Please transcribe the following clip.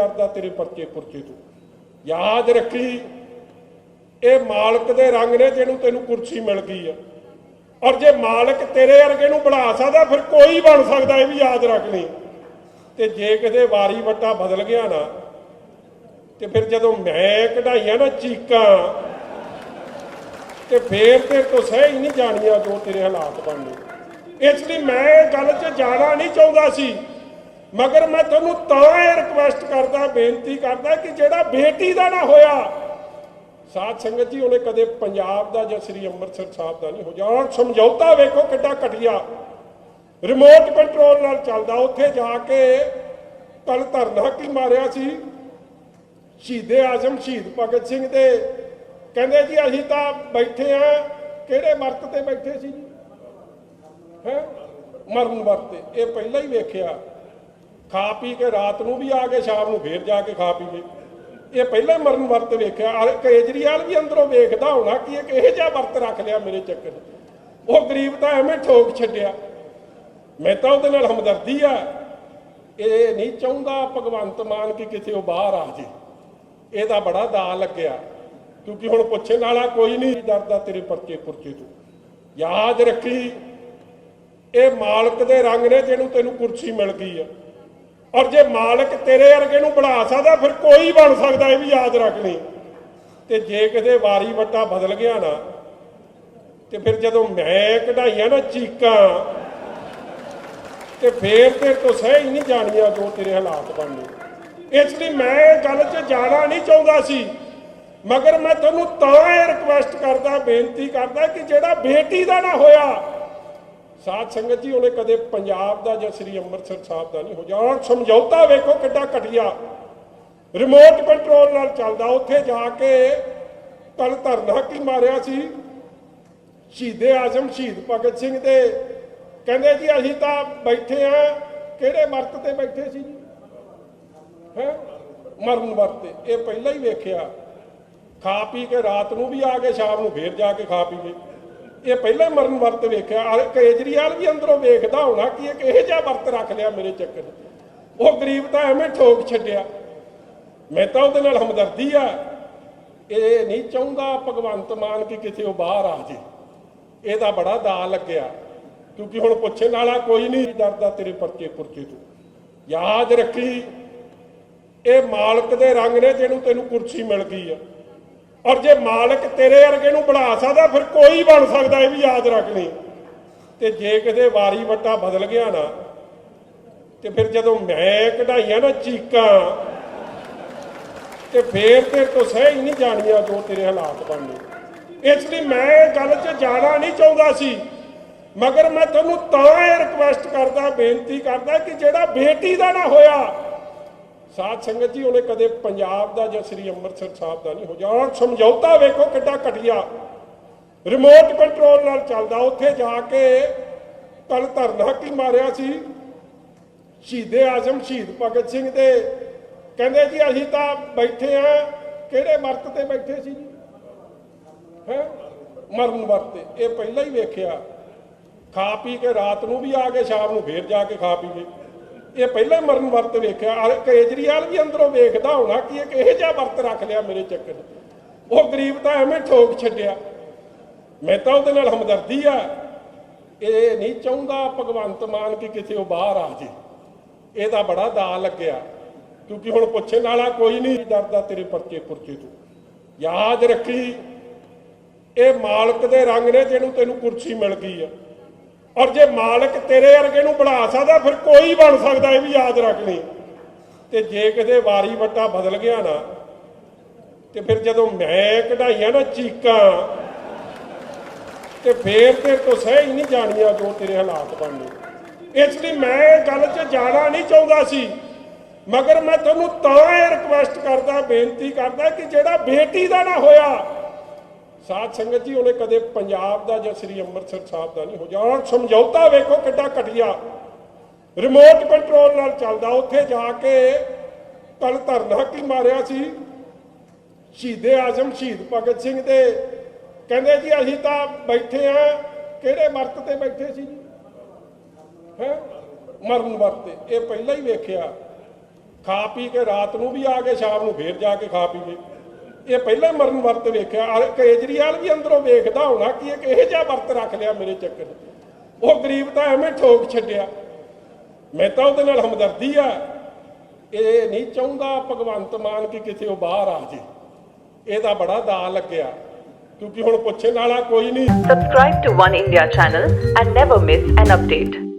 ਡਰਦਾ ਤੇਰੇ ਪਰਚੇ ਪੁਰਚੇ ਤੋਂ। ਯਾਦ ਰੱਖੀ, ਇਹ ਮਾਲਕ ਦੇ ਰੰਗ ਨੇ ਜਿਹਨੂੰ ਤੈਨੂੰ ਕੁਰਸੀ ਮਿਲ ਗਈ ਆ। ਔਰ ਜੇ ਮਾਲਕ ਤੇਰੇ ਵਰਗੇ ਨੂੰ ਬਣਾ ਸਕਦਾ, ਫਿਰ ਕੋਈ ਬਣ ਸਕਦਾ, ਇਹ ਵੀ ਯਾਦ ਰੱਖ ਲਈ ਤੇ ਜੇ ਕਿਤੇ ਵਾਰੀ ਵੱਟਾ ਬਦਲ ਗਿਆ ਨਾ, ਤੇ ਫਿਰ ਜਦੋਂ ਮੈਂ ਕਢਾਈਆਂ ਨਾ ਚੀਕਾਂ, ਤੇ ਫੇਰ ਤੇ ਤੋਂ ਸਹਿ ਨਹੀਂ ਜਾਣੀਆਂ ਜੋ ਤੇਰੇ ਹਾਲਾਤ ਬਣਨੇ। ਇਸ ਲਈ ਮੈਂ ਇਹ ਗੱਲ 'ਚ ਜਾਣਾ ਨਹੀਂ ਚਾਹੁੰਦਾ ਸੀ। ਮਗਰ ਮੈਂ ਤੁਹਾਨੂੰ ਤਾਂ ਇਹ ਰਿਕਵੈਸਟ ਕਰਦਾ, ਬੇਨਤੀ ਕਰਦਾ ਕਿ ਜਿਹੜਾ ਬੇਟੀ ਦਾ ਨਾ ਹੋਇਆ, ਸਾਧ ਸੰਗਤ ਜੀ, ਉਹਨੇ ਕਦੇ ਪੰਜਾਬ ਦਾ ਜਾਂ ਸ੍ਰੀ ਅੰਮ੍ਰਿਤਸਰ ਸਾਹਿਬ ਦਾ ਨਹੀਂ ਹੋ ਜਾਣ ਸਮਝੌਤਾ ਵੇਖੋ ਕਿੱਡਾ ਘਟੀਆ। ਰਿਮੋਟ ਕੰਟਰੋਲ ਨਾਲ ਚੱਲਦਾ, ਉੱਥੇ ਜਾ ਕੇ ਕੱਲ ਧਰਨਾ ਕੀ ਮਾਰਿਆ ਸੀ? ਸ਼ਹੀਦੇ ਆਜ਼ਮ, ਸ਼ਹੀਦ ਭਗਤ ਸਿੰਘ ਦੇ। ਕਹਿੰਦੇ ਜੀ, ਅਸੀਂ ਤਾਂ ਬੈਠੇ ਆ, ਕਿਹੜੇ ਵਰਤ ਤੇ ਬੈਠੇ ਸੀ ਜੀ? ਹੈ? ਮਰਨ ਵਰਤ ਇਹ ਪਹਿਲਾਂ ਹੀ ਵੇਖਿਆ। ਖਾ ਪੀ ਕੇ ਰਾਤ ਨੂੰ ਵੀ ਆ ਕੇ ਸ਼ਾਮ ਨੂੰ ਫੇਰ ਜਾ ਕੇ ਖਾ ਪੀ ਗਏ। ਇਹ ਪਹਿਲਾਂ ਮਰਨ ਵਰਤ ਵੇਖਿਆ। ਅਰੇ ਕੇਜਰੀਵਾਲ ਵੀ ਅੰਦਰੋਂ ਵੇਖਦਾ ਹੋਣਾ ਕਿ ਇਹ ਕਿਹੋ ਜਿਹਾ ਵਰਤ ਰੱਖ ਲਿਆ ਮੇਰੇ ਚੱਕਰ ਉਹ ਗਰੀਬ ਤਾਂ ਐਵੇਂ ਠੋਕ ਛੱਡਿਆ। ਮੈਂ ਤਾਂ ਉਹਦੇ ਨਾਲ ਹਮਦਰਦੀ ਆ। ਇਹ ਨਹੀਂ ਚਾਹੁੰਦਾ ਭਗਵੰਤ ਮਾਨ ਕਿ ਕਿਤੇ ਉਹ ਬਾਹਰ ਆ ਜੇ। ਇਹਦਾ ਬੜਾ ਦਾ ਲੱਗਿਆ। ਕਿਉਂਕਿ ਹੁਣ ਪੁੱਛਣ ਵਾਲਾ ਕੋਈ ਨਹੀਂ ਡਰਦਾ ਤੇਰੇ ਪਰਚੇ ਪੁਰਚੇ ਤੋਂ। ਯਾਦ ਰੱਖੀ। ਇਹ ਮਾਲਕ ਦੇ ਰੰਗ ਨੇ ਜਿਹਨੂੰ ਤੈਨੂੰ ਕੁਰਸੀ ਮਿਲ ਗਈ ਆ। ਔਰ ਜੇ ਮਾਲਕ ਤੇਰੇ ਵਰਗੇ ਨੂੰ ਬਣਾ ਸਕਦਾ, ਫਿਰ ਕੋਈ ਬਣ ਸਕਦਾ, ਇਹ ਵੀ ਯਾਦ ਰੱਖ ਲਈ ਤੇ ਜੇ ਕਿਤੇ ਵਾਰੀ ਵੱਟਾ ਬਦਲ ਗਿਆ ਨਾ, ਤੇ ਫਿਰ ਜਦੋਂ ਮੈਂ ਕਢਾਈਆਂ ਨਾ ਚੀਕਾਂ, ਤੇ ਫੇਰ ਤੇ ਤੋਂ ਸਹਿ ਨਹੀਂ ਜਾਣੀਆਂ ਜੋ ਤੇਰੇ ਹਾਲਾਤ ਬਣਨੇ। ਇਸ ਲਈ ਮੈਂ ਇਹ ਗੱਲ 'ਚ ਜਾਣਾ ਨਹੀਂ ਚਾਹੁੰਦਾ ਸੀ। ਮਗਰ ਮੈਂ ਤੁਹਾਨੂੰ ਤਾਂ ਇਹ ਰਿਕਵੈਸਟ ਕਰਦਾ, ਬੇਨਤੀ ਕਰਦਾ ਕਿ ਜਿਹੜਾ ਬੇਟੀ ਦਾ ਨਾ ਹੋਇਆ ਸਾਧ ਸੰਗਤ ਜੀ, ਉਹਨੇ ਕਦੇ ਪੰਜਾਬ ਦਾ ਜਾਂ ਸ੍ਰੀ ਅੰਮ੍ਰਿਤਸਰ ਸਾਹਿਬ ਦਾ ਨਹੀਂ ਹੋ ਜਾਣਾ ਸਮਝੌਤਾ ਵੇਖੋ ਕਿੱਡਾ ਘਟੀਆ। ਰਿਮੋਟ ਕੰਟਰੋਲ ਨਾਲ ਚੱਲਦਾ। ਉੱਥੇ ਜਾ ਕੇ ਕੱਲ ਧਰਨਾ ਕੀ ਮਾਰਿਆ ਸੀ। ਸ਼ਹੀਦੇ ਆਜ਼ਮ, ਸ਼ਹੀਦ ਭਗਤ ਸਿੰਘ ਦੇ। ਕਹਿੰਦੇ ਜੀ, ਅਸੀਂ ਤਾਂ ਬੈਠੇ ਆ। ਕਿਹੜੇ ਵਰਤ ਤੇ ਬੈਠੇ ਸੀ ਜੀ? ਹੈ? ਮਰਨ ਵਰਤ ਇਹ ਪਹਿਲਾਂ ਹੀ ਵੇਖਿਆ। ਖਾ ਪੀ ਕੇ ਰਾਤ ਨੂੰ ਵੀ ਆ ਕੇ ਸ਼ਾਮ ਨੂੰ ਫੇਰ ਜਾ ਕੇ ਖਾ ਪੀ ਗਏ। ਇਹ ਪਹਿਲਾਂ ਹੀ ਮਰਨ ਵਰਤ ਵੇਖਿਆ ਕੇਜਰੀਵਾਲ ਵੀ ਅੰਦਰੋਂ ਵੇਖਦਾ ਹੋਣਾ ਕਿ ਇਹ ਕਿਹੋ ਜਿਹਾ ਵਰਤ ਰੱਖ ਲਿਆ ਮੇਰੇ ਚੱਕਰ ਉਹ ਗਰੀਬ ਤਾਂ ਐਵੇਂ ਠੋਕ ਛੱਡਿਆ। ਮੈਂ ਤਾਂ ਉਹਦੇ ਨਾਲ ਹਮਦਰਦੀ ਆ। ਇਹ ਨਹੀਂ ਚਾਹੁੰਦਾ ਭਗਵੰਤ ਮਾਨ ਕਿ ਕਿਤੇ ਉਹ ਬਾਹਰ ਆ ਜੇ। ਇਹਦਾ ਬੜਾ ਦਾ ਲੱਗਿਆ। ਕਿਉਂਕਿ ਹੁਣ ਪੁੱਛਣ ਵਾਲਾ ਕੋਈ ਨਹੀਂ ਡਰਦਾ ਤੇਰੇ ਪਰਚੇ ਪੁਰਚੇ ਤੋਂ। ਯਾਦ ਰੱਖੀ, ਇਹ ਮਾਲਕ ਦੇ ਰੰਗ ਨੇ ਜਿਹਨੂੰ ਤੈਨੂੰ ਕੁਰਸੀ ਮਿਲ ਗਈ ਆ। ਔਰ ਜੇ ਮਾਲਕ ਤੇਰੇ ਵਰਗੇ ਨੂੰ ਬਣਾ ਸਕਦਾ, ਫਿਰ ਕੋਈ ਬਣ ਸਕਦਾ, ਇਹ ਵੀ ਯਾਦ ਰੱਖ ਲਈ ਤੇ ਜੇ ਕਿਤੇ ਵਾਰੀ ਵੱਟਾ ਬਦਲ ਗਿਆ ਨਾ, ਤੇ ਫਿਰ ਜਦੋਂ ਮੈਂ ਕਢਾਈਆਂ ਨਾ ਚੀਕਾਂ, ਤੇ ਫੇਰ ਤੇ ਤੋਂ ਸਹਿ ਨਹੀਂ ਜਾਣੀਆਂ ਜੋ ਤੇਰੇ ਹਾਲਾਤ ਬਣਨੇ ਇਸ ਲਈ ਮੈਂ ਇਹ ਗੱਲ 'ਚ ਜਾਣਾ ਨਹੀਂ ਚਾਹੁੰਦਾ ਸੀ। ਮਗਰ ਮੈਂ ਤੁਹਾਨੂੰ ਤਾਂ ਇਹ ਰਿਕਵੈਸਟ ਕਰਦਾ, ਬੇਨਤੀ ਕਰਦਾ ਕਿ ਜਿਹੜਾ ਬੇਟੀ ਦਾ ਨਾ ਹੋਇਆ ਸਾਧ ਸੰਗਤ ਜੀ, ਉਹਨੇ ਕਦੇ ਪੰਜਾਬ ਦਾ ਜਾਂ ਸ੍ਰੀ ਅੰਮ੍ਰਿਤਸਰ ਸਾਹਿਬ ਦਾ ਨਹੀਂ ਹੋ ਜਾਣਾ। ਸਮਝੌਤਾ ਵੇਖੋ ਕਿੱਡਾ ਘਟੀਆ। ਰਿਮੋਟ ਕੰਟਰੋਲ ਨਾਲ ਚੱਲਦਾ। ਉੱਥੇ ਜਾ ਕੇ ਕੱਲ ਧਰਨਾ ਕੀ ਮਾਰਿਆ ਸੀ। ਸ਼ਹੀਦੇ ਆਜ਼ਮ, ਸ਼ਹੀਦ ਭਗਤ ਸਿੰਘ ਦੇ। ਕਹਿੰਦੇ ਜੀ, ਅਸੀਂ ਤਾਂ ਬੈਠੇ ਆ। ਕਿਹੜੇ ਵਰਤ ਤੇ ਬੈਠੇ ਸੀ ਜੀ? ਹੈ? ਮਰਨ ਵਰਤ ਇਹ ਪਹਿਲਾਂ ਹੀ ਵੇਖਿਆ। ਖਾ ਪੀ ਕੇ ਰਾਤ ਨੂੰ ਵੀ ਆ ਕੇ, ਸ਼ਾਮ ਨੂੰ ਫੇਰ ਜਾ ਕੇ ਖਾ ਪੀ ਗਏ ਇਹ ਪਹਿਲਾਂ ਹੀ ਮਰਨ ਵਰਤ ਵੇਖਿਆ ਕੇਜਰੀਵਾਲ ਵੀ ਅੰਦਰੋਂ ਵੇਖਦਾ ਹੋਣਾ ਕਿ ਇਹ ਕਿਹੋ ਜਿਹਾ ਵਰਤ ਰੱਖ ਲਿਆ ਮੇਰੇ ਚੱਕਰ ਉਹ ਗਰੀਬ ਤਾਂ ਐਵੇਂ ਠੋਕ ਛੱਡਿਆ। ਮੈਂ ਤਾਂ ਉਹਦੇ ਨਾਲ ਹਮਦਰਦੀ ਆ। ਇਹ ਨਹੀਂ ਚਾਹੁੰਦਾ ਭਗਵੰਤ ਮਾਨ ਕਿ ਕਿਸੇ ਉਹ ਬਾਹਰ ਆ ਜੇ। ਇਹਦਾ ਬੜਾ ਦਾ ਲੱਗਿਆ। ਕਿਉਂਕਿ ਹੁਣ ਪੁੱਛਣ ਵਾਲਾ ਕੋਈ ਨਹੀਂ ਡਰਦਾ ਤੇਰੇ ਪਰਚੇ ਪੁਰਚੇ ਤੋਂ। ਯਾਦ ਰੱਖੀ, ਇਹ ਮਾਲਕ ਦੇ ਰੰਗ ਨੇ ਜਿਹਨੂੰ ਤੈਨੂੰ ਕੁਰਸੀ ਮਿਲ ਗਈ ਆ। ਔਰ ਜੇ ਮਾਲਕ ਤੇਰੇ ਵਰਗੇ ਨੂੰ ਬਣਾ ਸਕਦਾ, ਫਿਰ ਕੋਈ ਬਣ ਸਕਦਾ, ਇਹ ਵੀ ਯਾਦ ਰੱਖ ਲਈ। ਤੇ ਜੇ ਕਿਤੇ ਵਾਰੀ ਵੱਟਾ ਬਦਲ ਗਿਆ ਨਾ, ਤੇ ਫਿਰ ਜਦੋਂ ਮੈਂ ਕਢਾਈਆਂ ਨਾ ਚੀਕਾਂ, ਤੇ ਫੇਰ ਤੇ ਤੋਂ ਸਹਿ ਨਹੀਂ ਜਾਣੀਆਂ ਜੋ ਤੇਰੇ ਹਾਲਾਤ ਬਣਨੇ ਇਸ ਲਈ ਮੈਂ ਇਹ ਗੱਲ 'ਚ ਜਾਣਾ ਨਹੀਂ ਚਾਹੁੰਦਾ ਸੀ। ਮਗਰ ਮੈਂ ਤੁਹਾਨੂੰ ਤਾਂ ਇਹ ਰਿਕਵੈਸਟ ਕਰਦਾ, ਬੇਨਤੀ ਕਰਦਾ ਕਿ ਜਿਹੜਾ ਬੇਟੀ ਦਾ ਨਾ ਹੋਇਆ ਸਾਧ ਸੰਗਤ ਜੀ, ਉਹਨੇ ਕਦੇ ਪੰਜਾਬ ਦਾ ਜਾਂ ਸ੍ਰੀ ਅੰਮ੍ਰਿਤਸਰ ਸਾਹਿਬ ਦਾ ਨਹੀਂ ਹੋ ਜਾਣਾ। ਸਮਝੌਤਾ ਵੇਖੋ ਕਿੱਡਾ ਘਟੀਆ। ਰਿਮੋਟ ਕੰਟਰੋਲ ਨਾਲ ਚੱਲਦਾ। ਉੱਥੇ ਜਾ ਕੇ ਕੱਲ ਧਰਨਾ ਕੀ ਮਾਰਿਆ ਸੀ। ਸ਼ਹੀਦੇ ਆਜ਼ਮ, ਸ਼ਹੀਦ ਭਗਤ ਸਿੰਘ ਦੇ। ਕਹਿੰਦੇ ਜੀ, ਅਸੀਂ ਤਾਂ ਬੈਠੇ ਆ। ਕਿਹੜੇ ਵਰਤ ਤੇ ਬੈਠੇ ਸੀ ਜੀ? ਹੈ? ਮਰਨ ਵਰਤ ਇਹ ਪਹਿਲਾਂ ਹੀ ਵੇਖਿਆ। ਖਾ ਪੀ ਕੇ ਰਾਤ ਨੂੰ ਵੀ ਆ ਕੇ ਸ਼ਾਮ ਨੂੰ ਫੇਰ ਜਾ ਕੇ ਖਾ ਪੀਵੇ ਇਹ ਪਹਿਲਾਂ ਮਰਨ ਵਰਤ ਵੇਖਿਆ ਕੇਜਰੀਵਾਲ ਵੀ ਅੰਦਰੋਂ ਵੇਖਦਾ ਹੋਣਾ ਕਿ ਇਹ ਕਿਹੋ ਜਿਹਾ ਵਰਤ ਰੱਖ ਲਿਆ ਮੇਰੇ ਚੱਕਰ ਉਹ ਗਰੀਬ ਤਾਂ ਐਵੇਂ ਠੋਕ ਛੱਡਿਆ। ਮੈਂ ਤਾਂ ਉਹਦੇ ਨਾਲ ਹਮਦਰਦੀ ਆ। ਇਹ ਨਹੀਂ ਚਾਹੁੰਦਾ ਭਗਵੰਤ ਮਾਨ ਕਿ ਕਿਸੇ ਉਹ ਬਾਹਰ ਆ ਜੇ। ਇਹਦਾ ਬੜਾ ਦਾ ਲੱਗਿਆ। ਕਿਉਂਕਿ ਹੁਣ ਪੁੱਛਣ ਵਾਲਾ ਕੋਈ ਨਹੀਂ। Subscribe to One India channel and never miss an update.